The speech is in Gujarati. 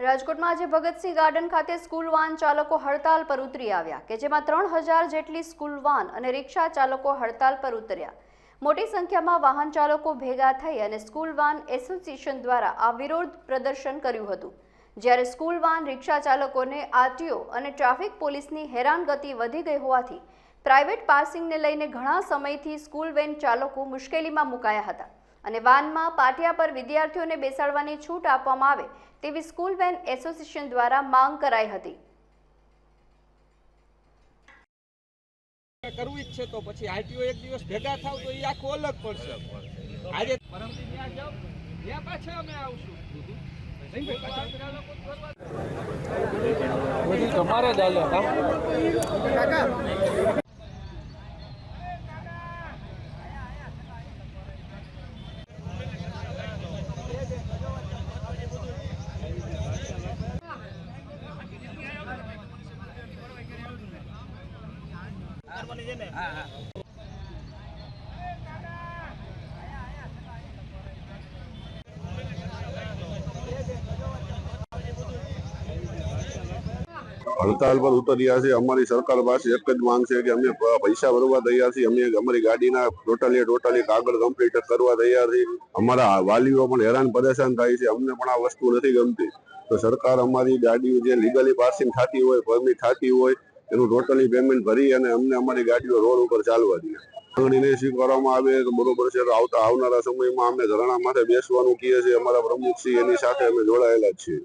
રાજકોટમાં આજે ભગતસિંહ ગાર્ડન ખાતે સ્કૂલ વાન ચાલકો હડતાલ પર ઉતરી આવ્યા કે જેમાં ત્રણ હજાર જેટલી સ્કૂલ વાન અને રિક્ષા ચાલકો હડતાલ પર ઉતર્યા. મોટી સંખ્યામાં વાહન ચાલકો ભેગા થઈ અને સ્કૂલ વાન એસોસિએશન દ્વારા આ વિરોધ પ્રદર્શન કર્યું હતું. જ્યારે સ્કૂલ વાન રિક્ષા ચાલકોને આરટીઓ અને ટ્રાફિક પોલીસની હેરાનગતિ વધી ગઈ હોવાથી પ્રાઇવેટ પાર્સિંગને લઈને ઘણા સમયથી સ્કૂલ વેન ચાલકો મુશ્કેલીમાં મુકાયા હતા. અને વાનમાં પાટિયા પર વિદ્યાર્થીઓને બેસાડવાની છૂટ આપવામાં આવે તેવી સ્કૂલ વેન એસોસિએશન દ્વારા માંગ કરાઈ હતી. કરવું જ છે તો પછી આરટીઓ એક દિવસ ભેગા થાવ તો એ આખું અલગ પડશે. આજે પરમથી ત્યાં જાઓ ત્યાં પાછા અમે આવશું. તમારે ભાઈ, હડતાલ પર ઉતર્યા છે અમારી સરકાર પાસે એક જ માંગ છે કે અમે પૈસા ભરવા તૈયાર છીએ. અમે અમારી ગાડીના ટોટલી ટોટલી કાગળ કમ્પ્લીટ કરવા તૈયાર છીએ. અમારા વાલીઓ પણ હેરાન પરેશાન થાય છે. અમને પણ આ વસ્તુ નથી ગમતી. તો સરકાર અમારી ગાડીઓ જે લીગલી પાસિંગ થતી હોય પરમિટ થતી હોય એનું ટોટલી પેમેન્ટ ભરી અને અમને અમારી ગાડીઓ રોડ ઉપર ચાલવા દે. માંગણીને સ્વીકારવામાં આવે તો બરોબર છે, તો આવતા, આવનારા સમયમાં અમે ધરણા માટે બેસવાનું કહીએ છીએ અમારા પ્રમુખ શ્રી એની સાથે અમે જોડાયેલા જ છીએ.